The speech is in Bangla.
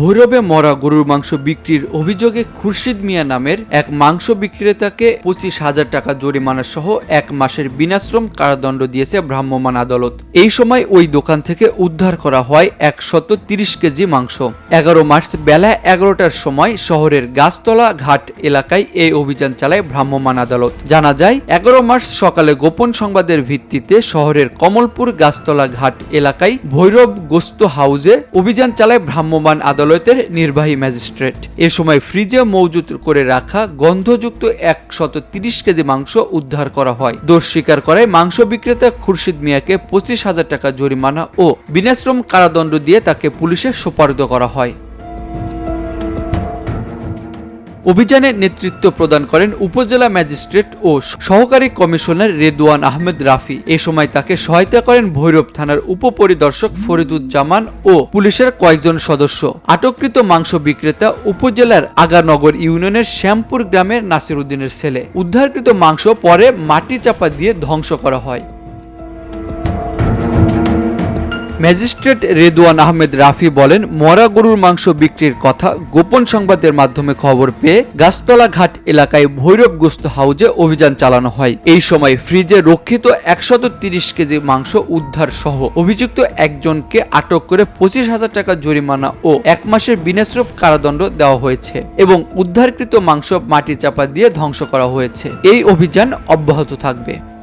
ভৈরবে মরা গরুর মাংস বিক্রির অভিযোগে খুরশিদ মিয়া নামের এক মাংস বিক্রেতাকে পঁচিশ হাজার টাকা জরিমানা সহ এক মাসের বিনাশ্রম কারাদণ্ড দিয়েছে ভ্রাম্যমাণ আদালত। এই সময় ওই দোকান থেকে উদ্ধার করা হয় একশত তিরিশ কেজি মাংস। এগারো মার্চ বেলা এগারোটার সময় শহরের গাছতলা ঘাট এলাকায় এই অভিযান চালায় ভ্রাম্যমাণ আদালত। জানা যায়, এগারো মার্চ সকালে গোপন সংবাদের ভিত্তিতে শহরের কমলপুর গাছতলা ঘাট এলাকায় ভৈরব গোস্ত হাউজে অভিযান চালায় ভ্রাম্যমাণ আদালতের নির্বাহী ম্যাজিস্ট্রেট। এ সময় ফ্রিজে মজুত করে রাখা গন্ধযুক্ত একশত তিরিশ কেজি মাংস উদ্ধার করা হয়। দোষ স্বীকার করায় মাংস বিক্রেতা খুরশিদ মিয়াকে পঁচিশ হাজার টাকা জরিমানা ও বিনাশ্রম কারাদণ্ড দিয়ে তাকে পুলিশে সুপারিত করা হয়। অভিযানে নেতৃত্ব প্রদান করেন উপজেলা ম্যাজিস্ট্রেট ও সহকারী কমিশনার রেদওয়ান আহমেদ রাফি। এ সময় তাকে সহায়তা করেন ভৈরব থানার উপপরিদর্শক ফরিদুজ্জামান ও পুলিশের কয়েকজন সদস্য। আটককৃত মাংস বিক্রেতা উপজেলার আগানগর ইউনিয়নের শ্যামপুর গ্রামের নাসির উদ্দিনের ছেলে। উদ্ধারকৃত মাংস পরে মাটি চাপা দিয়ে ধ্বংস করা হয়। ম্যাজিস্ট্রেট রেদুয়ান আহমেদ রাফি বলেন, মরা গরুর মাংস বিক্রির কথা গোপন সংবাদের মাধ্যমে খবর পেয়ে গাছতলা ঘাট এলাকায় ভৈরব গোস্ত হাউজে অভিযান চালানো হয়। এই সময় ফ্রিজে রক্ষিত একশত তিরিশ কেজি মাংস উদ্ধার সহ অভিযুক্ত একজনকে আটক করে পঁচিশ হাজার টাকা জরিমানা ও এক মাসের বিনাশ্রম কারাদণ্ড দেওয়া হয়েছে এবং উদ্ধারকৃত মাংস মাটি চাপা দিয়ে ধ্বংস করা হয়েছে। এই অভিযান অব্যাহত থাকবে।